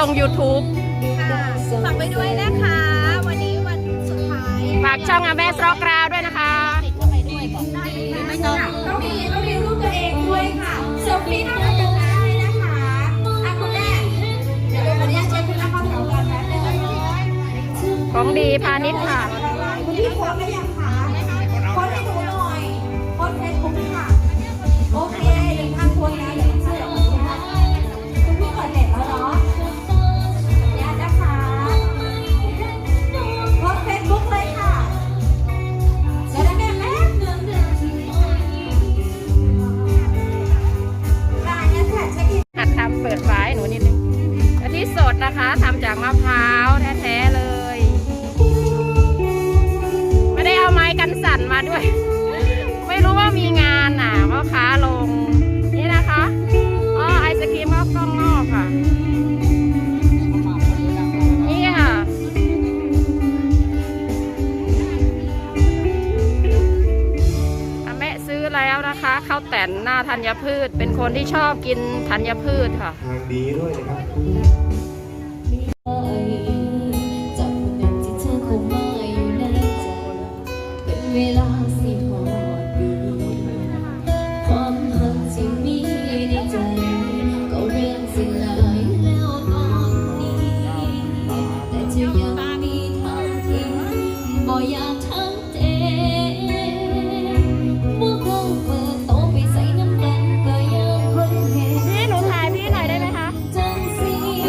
ลง YouTube ค่ะฝากไปด้วยนะคะ วันนี้วันสุดท้ายฝากช่องอาแม่สตรอกราวด้วยนะคะต้องมีต้องมีรูปตัวเองด้วยค่ะเซลฟี่น่ารักกันได้นะคะอะคุณแม่เดี๋ยววันนี้เชิญคุณแม่เข้าแถวกันนะเดี๋ยวของดีพาณิชย์ค่ะ คุณพี่โพสต์ได้ยัง สดนะคะทำจากมะพร้าวแท้ๆเลย ไม่ได้เอาไม้กันสั่นมาด้วย ไม่รู้ว่ามีงานอะพ่อค้าลง นะคะข้าวแต่นหน้าธัญพืช เป็นคนที่ชอบกินธัญพืชค่ะ ทางดีด้วยนะครับจับคนหนึ่งที่เธอคงมาอยู่ในใจเป็นเวลาสิห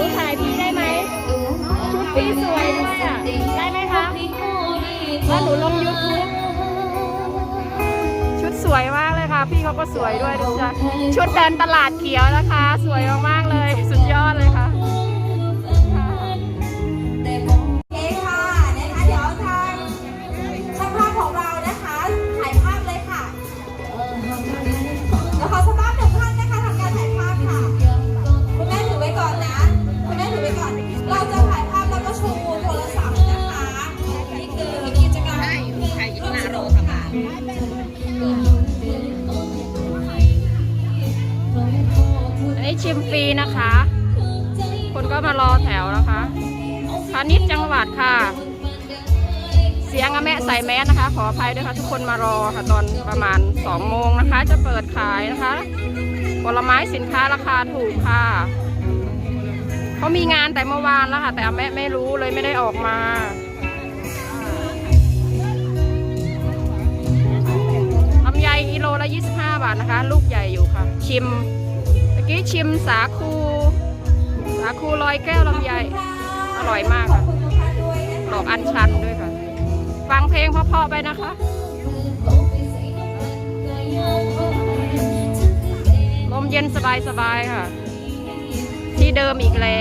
นูขายพี่ได้ไหมชุดพี่สวยด้วยอะได้ไหมคะว่าหนูลงยูทูชชุดสวยมากเลยค่ะ พี่เขาก็สวยด้วยดูจ้ะชุดเดินตลาดเขียวนะคะ สวยมากๆเลย สุดยอด อันนี้ชิมฟรีนะคะ คนก็มารอแถวนะคะพาณิชย์จังหวัดค่ะ เสียงอาแม่ใส่แมสนะคะ ขออภัยด้วยค่ะ ทุกคนมารอค่ะตอนประมาณ2โมงนะคะ จะเปิดขายนะคะ ผลไม้สินค้าราคาถูกค่ะเขามีงานแต่เมื่อวานแล้วค่ะ แต่อแม่ไม่รู้เลยไม่ได้ออกมา ละ 25 บาทนะคะ ลูกใหญ่อยู่ค่ะ ชิมเมื่อกี้ชิมสาคู สาคูลอยแก้วลำไยอร่อยมากค่ะดอกอัญชันด้วยค่ะ ฟังเพลงเพราะๆไปนะคะลมเย็นสบายๆค่ะ ที่เดิมอีกแล้ว